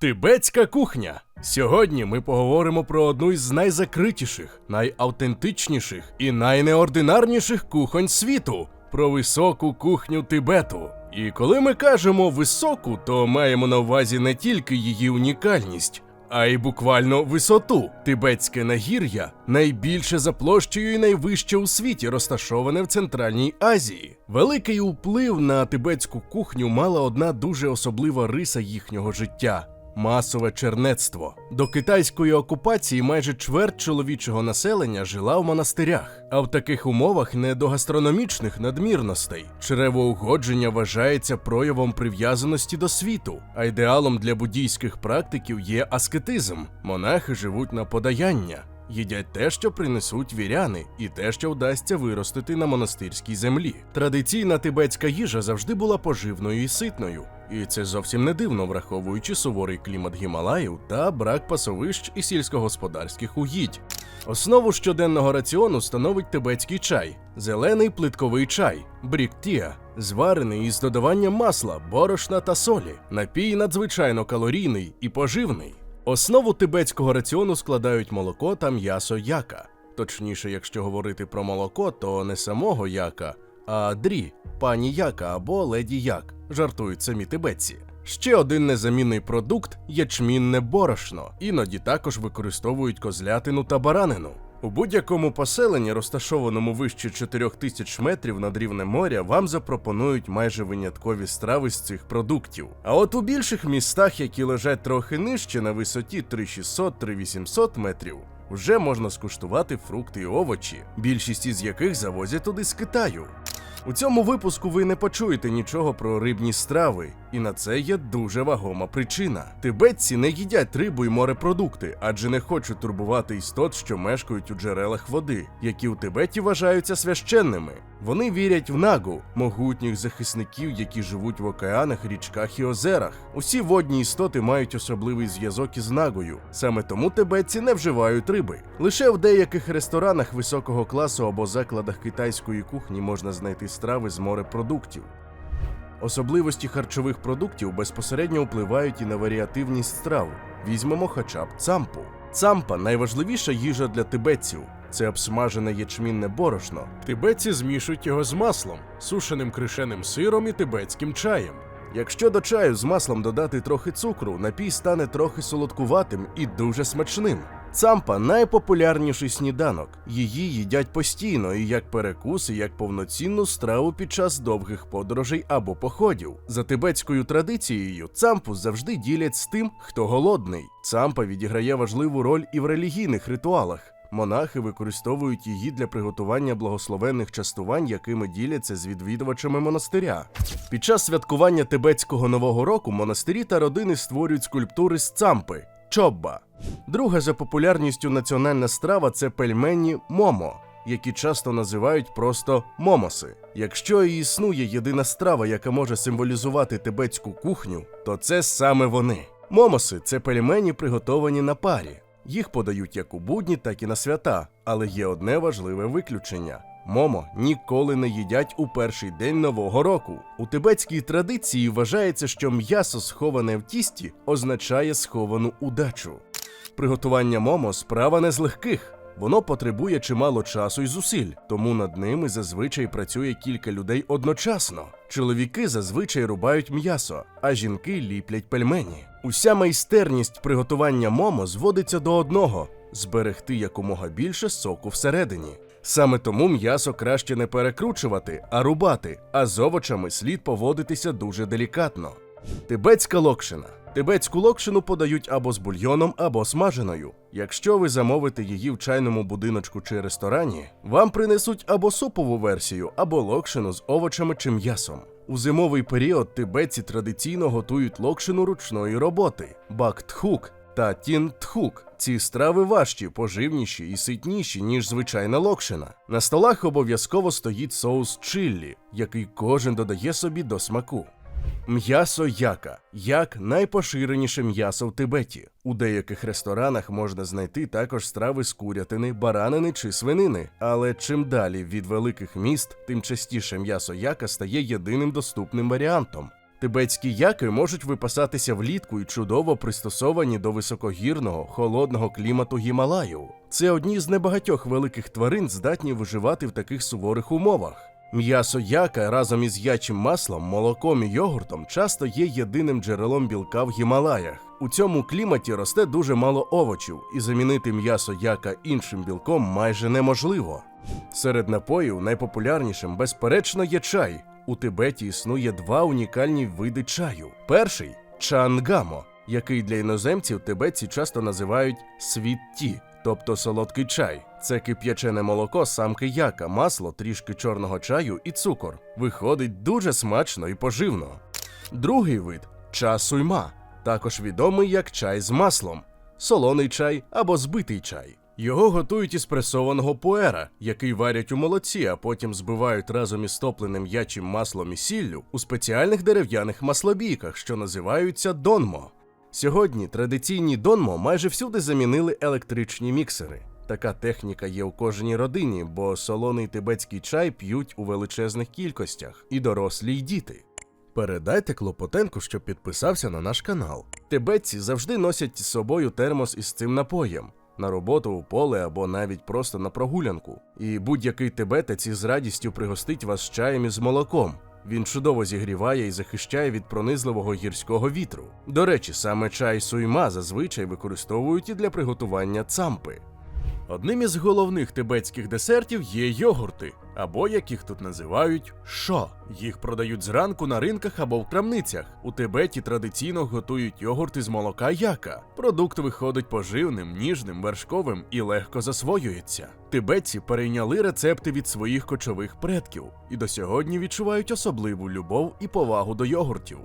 Тибетська кухня. Сьогодні ми поговоримо про одну із найзакритіших, найавтентичніших і найнеординарніших кухонь світу про високу кухню Тибету. І коли ми кажемо високу, то маємо на увазі не тільки її унікальність, а й буквально висоту. Тибетське нагір'я найбільше за площею і найвище у світі, розташоване в Центральній Азії. Великий вплив на тибетську кухню мала одна дуже особлива риса їхнього життя. Масове чернецтво до китайської окупації майже чверть чоловічого населення жила в монастирях, а в таких умовах не до гастрономічних надмірностей. Чревоугодження вважається проявом прив'язаності до світу, а ідеалом для буддійських практиків є аскетизм. Монахи живуть на подаяння. Їдять те, що принесуть віряни, і те, що вдасться виростити на монастирській землі. Традиційна тибетська їжа завжди була поживною і ситною, і це зовсім не дивно, враховуючи суворий клімат Гімалаїв та брак пасовищ і сільськогосподарських угідь. Основу щоденного раціону становить тибетський чай, зелений плитковий чай, бріктія, зварений із додаванням масла, борошна та солі. Напій надзвичайно калорійний і поживний. Основу тибетського раціону складають молоко та м'ясо яка. Точніше, якщо говорити про молоко, то не самого яка, а дрі, пані яка або леді як, жартують самі тибетці. Ще один незамінний продукт ячмінне борошно. Іноді також використовують козлятину та баранину. У будь-якому поселенні, розташованому вище 4000 метрів над рівнем моря, вам запропонують майже виняткові страви з цих продуктів. А от у більших містах, які лежать трохи нижче на висоті 3600-3800 метрів, вже можна скуштувати фрукти і овочі, більшість із яких завозять туди з Китаю. У цьому випуску ви не почуєте нічого про рибні страви, і на це є дуже вагома причина. Тибетці не їдять рибу і морепродукти, адже не хочуть турбувати істот, що мешкають у джерелах води, які у Тибеті вважаються священними. Вони вірять в нагу, могутніх захисників, які живуть в океанах, річках і озерах. Усі водні істоти мають особливий зв'язок із нагою. Саме тому тибетці не вживають риби. Лише в деяких ресторанах високого класу або закладах китайської кухні можна знайти страви з морепродуктів. Особливості харчових продуктів безпосередньо впливають і на варіативність страв. Візьмемо хоча б цампу. Цампа найважливіша їжа для тибетців. Це обсмажене ячмінне борошно. Тибетці змішують його з маслом, сушеним кришеним сиром і тибетським чаєм. Якщо до чаю з маслом додати трохи цукру, напій стане трохи солодкуватим і дуже смачним. Цампа найпопулярніший сніданок. Її їдять постійно і як перекус, і як повноцінну страву під час довгих подорожей або походів. За тибетською традицією, цампу завжди ділять з тим, хто голодний. Цампа відіграє важливу роль і в релігійних ритуалах. Монахи використовують її для приготування благословенних частувань, якими діляться з відвідувачами монастиря. Під час святкування тибетського нового року монастирі та родини створюють скульптури з цампи чобба. Друга за популярністю національна страва це пельмені момо, які часто називають просто момоси. Якщо і існує єдина страва, яка може символізувати тибетську кухню, то це саме вони. Момоси це пельмені, приготовані на парі. Їх подають як у будні, так і на свята, але є одне важливе виключення. Момо ніколи не їдять у перший день нового року. У тибетській традиції вважається, що м'ясо, сховане в тісті, означає сховану удачу. Приготування момо справа не з легких. Воно потребує чимало часу і зусиль, тому над ними зазвичай працює кілька людей одночасно. Чоловіки зазвичай рубають м'ясо, а жінки ліплять пельмені. Уся майстерність приготування момо зводиться до одного зберегти якомога більше соку всередині. Саме тому м'ясо краще не перекручувати, а рубати, а з овочами слід поводитися дуже делікатно. Тибетська локшина. Тибетську локшину подають або з бульйоном, або смаженою. Якщо ви замовите її в чайному будиночку чи ресторані, вам принесуть або супову версію, або локшину з овочами чи м'ясом. У зимовий період тибетці традиційно готують локшину ручної роботи бактхук та тінтхук. Ці страви важчі, поживніші і ситніші, ніж звичайна локшина. На столах обов'язково стоїть соус чиллі, який кожен додає собі до смаку. М'ясо яка як найпоширеніше м'ясо в Тибеті. У деяких ресторанах можна знайти також страви з курятини, баранини чи свинини. Але чим далі від великих міст, тим частіше м'ясо яка стає єдиним доступним варіантом. Тибетські яки можуть випасатися влітку і чудово пристосовані до високогірного, холодного клімату Гімалаю. Це одні з небагатьох великих тварин, здатні виживати в таких суворих умовах. М'ясо яка разом із ячим маслом, молоком і йогуртом часто є єдиним джерелом білка в Гімалаях. У цьому кліматі росте дуже мало овочів, і замінити м'ясо яка іншим білком майже неможливо. Серед напоїв найпопулярнішим, безперечно, є чай. У Тибеті існує два унікальні види чаю. Перший чангамо, який для іноземців тибетці часто називають світті, тобто солодкий чай. Це кип'ячене молоко самки яка, масло, трішки чорного чаю і цукор. Виходить дуже смачно і поживно. Другий вид ча суйма, також відомий як чай з маслом, солоний чай або збитий чай. Його готують із пресованого пуера, який варять у молоці, а потім збивають разом із топленим ячим маслом і сіллю у спеціальних дерев'яних маслобійках, що називаються донмо. Сьогодні традиційні донмо майже всюди замінили електричні міксери. Така техніка є у кожній родині, бо солоний тибетський чай п'ють у величезних кількостях, і дорослі, й діти. Передайте Клопотенку, щоб підписався на наш канал. Тибетці завжди носять з собою термос із цим напоєм на роботу у поле або навіть просто на прогулянку. І будь-який тибетець із радістю пригостить вас чаєм із молоком. Він чудово зігріває і захищає від пронизливого гірського вітру. До речі, саме чай суйма зазвичай використовують і для приготування цампи. Одним із головних тибетських десертів є йогурти, або як їх тут називають шо. Їх продають зранку на ринках або в крамницях. У Тибеті традиційно готують йогурти з молока яка. Продукт виходить поживним, ніжним, вершковим і легко засвоюється. Тибетці перейняли рецепти від своїх кочових предків і до сьогодні відчувають особливу любов і повагу до йогуртів.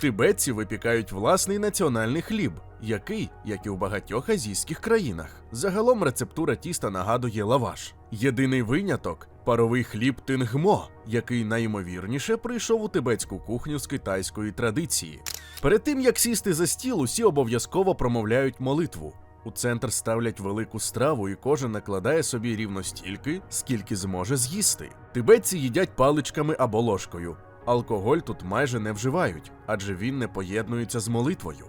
Тибетці випікають власний національний хліб, який, як і в багатьох азійських країнах, загалом рецептура тіста нагадує лаваш. Єдиний виняток паровий хліб тингмо, який найімовірніше прийшов у тибетську кухню з китайської традиції. Перед тим як сісти за стіл, усі обов'язково промовляють молитву. У центр ставлять велику страву, і кожен накладає собі рівно стільки, скільки зможе з'їсти. Тибетці їдять паличками або ложкою. Алкоголь тут майже не вживають, адже він не поєднується з молитвою.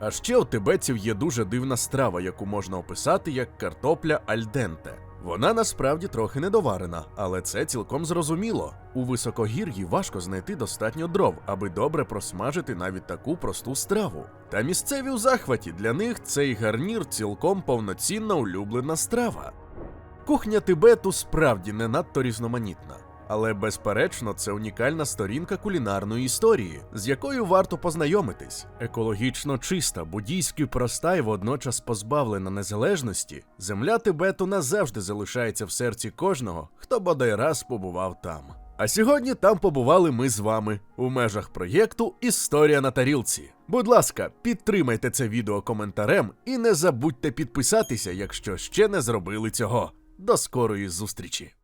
А ще у тибетців є дуже дивна страва, яку можна описати як картопля альденте. Вона насправді трохи недоварена, але це цілком зрозуміло. У високогір'ї важко знайти достатньо дров, аби добре просмажити навіть таку просту страву. Та місцеві у захваті для них цей гарнір цілком повноцінна улюблена страва. Кухня Тибету справді не надто різноманітна. Але безперечно, це унікальна сторінка кулінарної історії, з якою варто познайомитись. Екологічно чиста, буддійськи проста і водночас позбавлена незалежності, земля Тибету назавжди залишається в серці кожного, хто бодай раз побував там. А сьогодні там побували ми з вами у межах проєкту Історія на тарілці. Будь ласка, підтримайте це відео коментарем і не забудьте підписатися, якщо ще не зробили цього. До скорої зустрічі!